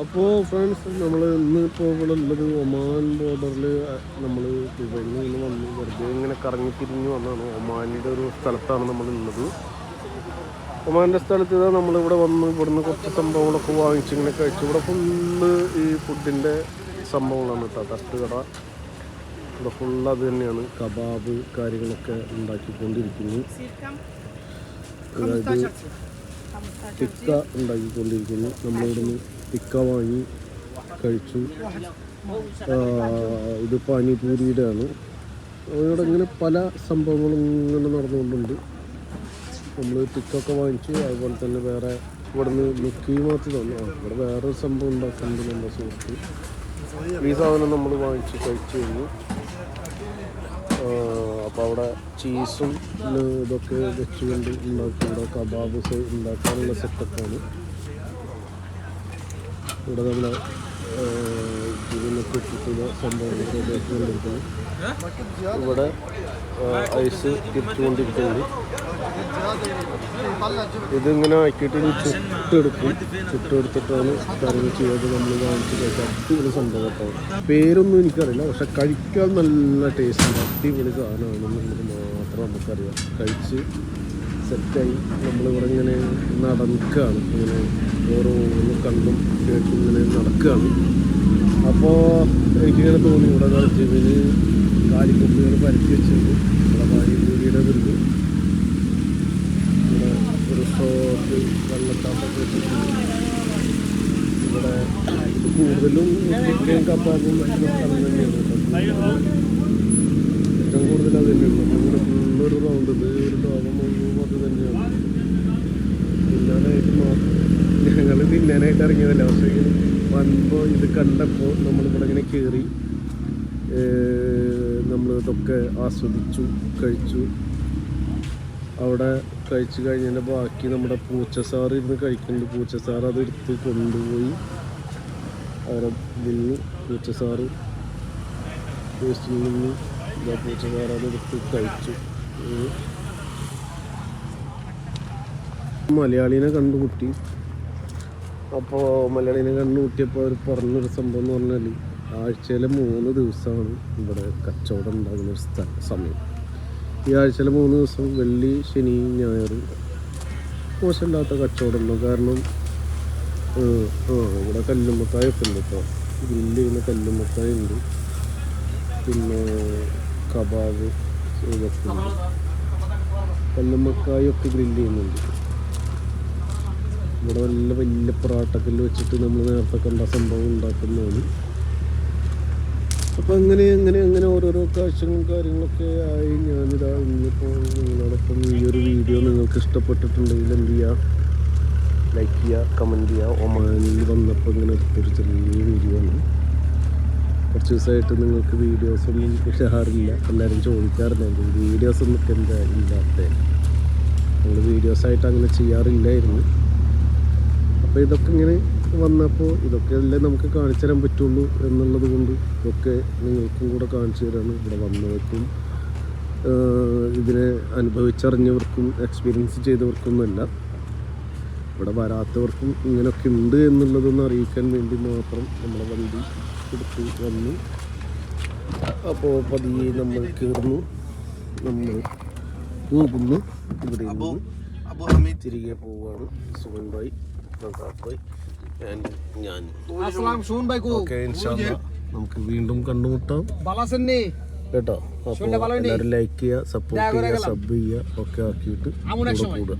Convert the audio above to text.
അപ്പോൾ ഫ്രണ്ട്സ് നമ്മൾ ഇന്ന് ഇപ്പോൾ ഇവിടെ ഉള്ളത് ഒമാൻ ബോർഡറിൽ നമ്മൾ ദുബൈയിൽ നിന്ന് വന്ന് വെറുതെ ഇങ്ങനെ കറങ്ങി തിരിഞ്ഞ് വന്നതാണ് ഒമാനിന്റെ ഒരു സ്ഥലത്താണ് നമ്മൾ ഉള്ളത് ഒമാന്റെ സ്ഥലത്ത് നമ്മളിവിടെ വന്ന് ഇവിടുന്ന് കുറച്ച് സംഭവങ്ങളൊക്കെ വാങ്ങിച്ച് ഇങ്ങനെ കഴിച്ചു. ഇവിടെ ഫുള്ള് ഈ ഫുഡിന്റെ സംഭവങ്ങളാണ് കേട്ടോ. തട്ടുകട. ഇവിടെ ഫുള്ള് അത് തന്നെയാണ്. കബാബ് കാര്യങ്ങളൊക്കെ ഉണ്ടാക്കിക്കൊണ്ടിരിക്കുന്നു. അതായത് ടിക്ക ഉണ്ടാക്കിക്കൊണ്ടിരിക്കുന്നു. നമ്മളിവിടുന്ന് ടിക്ക വാങ്ങി കഴിച്ചു ഇത് പാനിപൂരിയുടെ ആണ് അവിടെ ഇങ്ങനെ പല സംഭവങ്ങളും ഇങ്ങനെ നടന്നുകൊണ്ടുണ്ട്. നമ്മൾ ടിക്കൊക്കെ വാങ്ങിച്ചു അതുപോലെ തന്നെ വേറെ ഇവിടെ നിന്ന് ലുക്കി മാത്രം തന്നു. ഇവിടെ വേറെ സംഭവം ഉണ്ടാക്കുന്നുണ്ട് നമ്മുടെ സുഹൃത്ത്. ഈ സാധനം നമ്മൾ വാങ്ങിച്ച് കഴിച്ചു കഴിഞ്ഞു. അപ്പോൾ അവിടെ ചീസും ഇതൊക്കെ വെച്ചുകൊണ്ട് ഉണ്ടാക്കുന്നുണ്ട് കബാബ് സെ- ഉണ്ടാക്കാനുള്ള സെറ്റപ്പാണ് ഇവിടെ നമ്മൾ ജീവനൊക്കെ കിട്ടുന്ന സംഭവങ്ങളൊക്കെ ഇവിടെ ഐസ് തിരിച്ചുകൊണ്ടിരിക്കുന്നുണ്ട് ഇതിങ്ങനെ ആക്കിയിട്ട് ചുട്ടെടുക്കും. ചുട്ടെടുത്തിട്ടാണ് കറി ചെയ്ത് നമ്മൾ കാണിച്ച് കഴിക്കാൻ അടിപൊളി സംഭവം പേരൊന്നും എനിക്കറിയില്ല. പക്ഷെ കഴിക്കാൻ നല്ല ടേസ്റ്റ് ഉണ്ട്. അടിപൊളി സാധനമാണെന്നുള്ളത് മാത്രം നമുക്കറിയാം. കഴിച്ച് സെറ്റായി നമ്മളിവിടെ ഇങ്ങനെ നടക്കുകയാണ് ഇങ്ങനെ ഓരോന്ന് കണ്ടും കേട്ടും ഇങ്ങനെ നടക്കുകയാണ് അപ്പോൾ എനിക്കിങ്ങനെ തോന്നി ഇവിടെ ജിമിന് കാലിക്കുപ്പികൾ പരത്തി വെച്ചിട്ടുണ്ട്. ഇവിടെ പാനിപൂരിയുടെ വീട് ഇവിടെ ഒരു വെച്ചിട്ടുണ്ട്. ഇവിടെ കൂടുതലും ചിക്കൻ സ്ഥലം തന്നെയാണ് കേട്ടോ. ഏറ്റവും കൂടുതൽ അത് തന്നെയാണ് നമ്മുടെ ഫുള്ളൊരു റൗണ്ട് ഇത് ഒരു ലോകം മുഴുവൻ അത് തന്നെയാണ് തിന്നാനായിട്ട് മാത്രം ഞങ്ങൾ തിന്നാനായിട്ട് ഇറങ്ങിയതല്ല പക്ഷേ വന്നപ്പോൾ ഇത് കണ്ടപ്പോൾ നമ്മളിവിടെ ഇങ്ങനെ കയറി നമ്മൾ ഇതൊക്കെ ആസ്വദിച്ചു കഴിച്ചു. അവിടെ കഴിച്ചു കഴിഞ്ഞതിന്റെ ബാക്കി നമ്മുടെ സാർ ഇരുന്ന് കഴിക്കുന്നുണ്ട്. പൂച്ച സാർ അതെടുത്ത് കൊണ്ടുപോയി അവരെ നിന്ന് പൂച്ചസാറ് വേസ്റ്റിൽ നിന്ന് ഇതാ സാർ അത് എടുത്ത് കഴിച്ചു. മലയാളീനെ കണ്ടുമുട്ടി. അപ്പോൾ മലയാളീനെ കണ്ണൂട്ടിയപ്പോൾ അവർ പറഞ്ഞൊരു സംഭവം എന്ന് പറഞ്ഞാൽ ആഴ്ചയിലെ മൂന്ന് ദിവസമാണ് ഇവിടെ കച്ചവടം ഉണ്ടാകുന്ന ഒരു സ്ഥ സമയം. ഈ ആഴ്ചയിലെ മൂന്ന് ദിവസം വെള്ളി ശനി ഞായർ മോശമില്ലാത്ത കച്ചവടം ഉണ്ടാവും. കാരണം ഇവിടെ കല്ലുമ്മക്കായ ഒക്കെ ഉണ്ട് ഇപ്പോൾ ഗ്രില്ല് ചെയ്യുന്ന ഉണ്ട്. പിന്നെ കബാബ് ഇതൊക്കെ ഉണ്ട്. കല്ലുമ്മക്കായൊക്കെ ഗ്രില്ല് ചെയ്യുന്നുണ്ട്. ഇവിടെ നല്ല വലിയ പൊറാട്ടക്കല്ല് വെച്ചിട്ട് നമ്മൾ നേരത്തെ കണ്ട സംഭവം ഉണ്ടാക്കുന്നതാണ്. അപ്പോൾ അങ്ങനെ അങ്ങനെ അങ്ങനെ ഓരോരോ കാഴ്ചകളും കാര്യങ്ങളൊക്കെ ആയി. ഞാനിതാ ഇന്നിപ്പോൾ നിങ്ങളോടൊപ്പം ഈ ഒരു വീഡിയോ നിങ്ങൾക്ക് ഇഷ്ടപ്പെട്ടിട്ടുണ്ടെങ്കിൽ എന്ത് ചെയ്യുക ലൈക്ക് ചെയ്യുക കമന്റ് ചെയ്യുക ഒമാനിൽ വന്നപ്പോൾ ഇങ്ങനെ എടുത്തൊരു ചെറിയ വീഡിയോ ആണ് കുറച്ച് ദിവസമായിട്ട് നിങ്ങൾക്ക് വീഡിയോസൊന്നും ഇടാറില്ല. എല്ലാവരും ചോദിക്കാറുണ്ട് വീഡിയോസൊന്നും എന്താ ഇല്ലാത്ത? നമ്മൾ വീഡിയോസായിട്ട് അങ്ങനെ ചെയ്യാറില്ലായിരുന്നു. അപ്പോൾ ഇതൊക്കെ ഇങ്ങനെ വന്നപ്പോൾ ഇതൊക്കെ അല്ലേ നമുക്ക് കാണിച്ചു തരാൻ പറ്റുള്ളൂ എന്നുള്ളത് കൊണ്ട് ഇതൊക്കെ നിങ്ങൾക്കും കൂടെ കാണിച്ചു തരാണ് ഇവിടെ വന്നവർക്കും ഇതിനെ അനുഭവിച്ചറിഞ്ഞവർക്കും എക്സ്പീരിയൻസ് ചെയ്തവർക്കൊന്നുമല്ല. ഇവിടെ വരാത്തവർക്കും ഇങ്ങനെയൊക്കെ ഉണ്ട് എന്നുള്ളതൊന്ന് അറിയിക്കാൻ വേണ്ടി മാത്രം നമ്മളെ വണ്ടി എടുത്ത് വന്നു. അപ്പോൾ പതിയെ നമ്മൾ കയറുന്നു. നമ്മൾ പോകുന്നു. ഇവിടെ തിരികെ പോവുകയാണ് സുഖൻ നമുക്ക് വീണ്ടും കണ്ടുമുട്ടാം. കേട്ടോ? അപ്പോൾ എല്ലാവരും ലൈക്ക് ചെയ്യുക സപ്പോർട്ട് ചെയ്യുക സബ് ചെയ്യുക ഒക്കെ ആക്കിയിട്ട് കൂടെ കൂടുക.